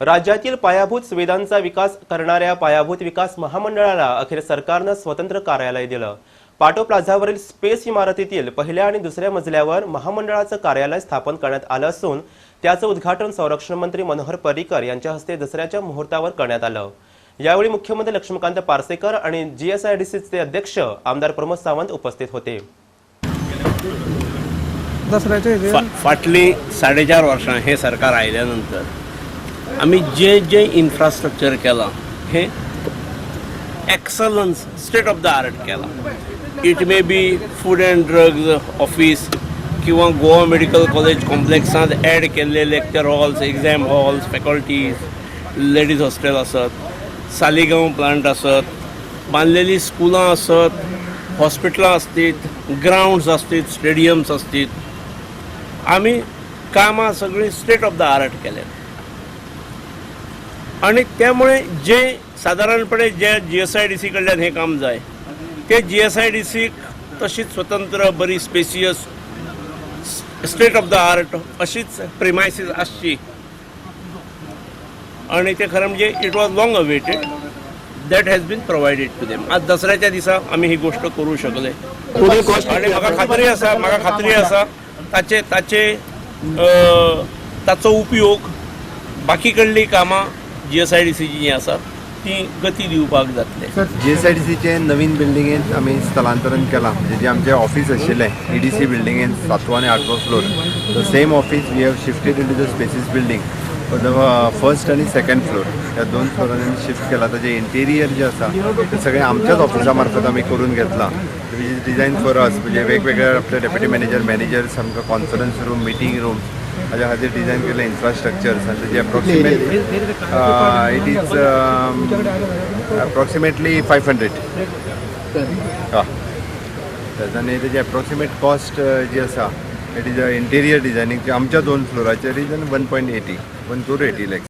राज्यातील पायाभूत सुविधांचा विकास करणाऱ्या पायाभूत विकास महामंडळाला अखेर सरकारनं स्वतंत्र कार्यालय दिलं. पाटो प्लाझावरील स्पेस इमारतीतील पहिल्या आणि दुसऱ्या मजल्यावर महामंडळाचं कार्यालय स्थापन करण्यात आलं असून त्याचं उद्घाटन संरक्षण मंत्री मनोहर पर्रिकर यांच्या हस्ते दसऱ्याच्या मुहूर्तावर करण्यात आलं. यावेळी मुख्यमंत्री लक्ष्मीकांत पार्सेकर आणि जीएसआयडीसीचे अध्यक्ष आमदार प्रमोद सावंत उपस्थित होते. फाटली साडेचार वर्सां हे सरकार आयल्यानंतर आम्ही जे जे इन्फ्रास्ट्रक्चर केलां हे excellence state of the art केलां. It may be food and drugs office किंवा गोवा मेडिकल कॉलेज कॉम्प्लेक्सांत ॲड केल्ले lecture halls exam halls faculties ladies hostel आसत सालिगांव प्लांट आसत बांधलेली स्कुलां आसत हॉस्पिटलां आसतीत ग्राउंड्स आसतीत स्टेडियम्स आसतीत आम्ही कामां सगळी स्टेट ऑफ द आर्ट केले आणि त्यामुळे जे साधारणपणे जे G S I D C कडल्यान हे काम जाय ते जी एस आय डी सीक तशीच स्वतंत्र बरी spacious state of the art अशीच प्रिमायसीस आसची आणि ते खरं म्हणजे it was long awaited that has been provided to them आज दसऱ्याच्या दिसा आम्ही ही गोष्ट करू शकले. आणि म्हाका खात्री आसा म्हाका खात्री आसा ताचे ताचे ताचो उपयोग बाकी कडली कामां जी एस आय डी सीची जी आसा ती गती दिवपाक जातले. जी एस आय डी सीचे नवीन बिल्डिंगेंत आमी स्थलांतरण केलां. म्हणजे जे आमचे ऑफिस आशिल्लें ई डी सी बिल्डिंगेंत सातवो आनी आठवो floor. The same office we have shifted into the spacious building first आनी सेकंड फ्लोर ह्या दोन फ्लोरांनी आमी शिफ्ट केला. ताचें इंटेरियर जें आसा तें सगळें आमच्याच ऑफिसा मार्फत आमी करून घेतला. डिझायन फॉर अस म्हणजे वेगवेगळे आपले डेप्युटी मॅनेजर मॅनेजर्स आमकां कॉन्फरन्स रूम मिटींग रूम हाज्या खातीर डिझायन केले इन्फ्रास्ट्रक्चर्स आनी तेजे approximate it is approximately five hundred हय आनी तेजे अप्रॉक्सिमेट कॉस्ट जी आसा इट इज इंटेरियर डिझायनींग आमच्या दोन फ्लोराचेर is one point eighty one crore eighty lakhs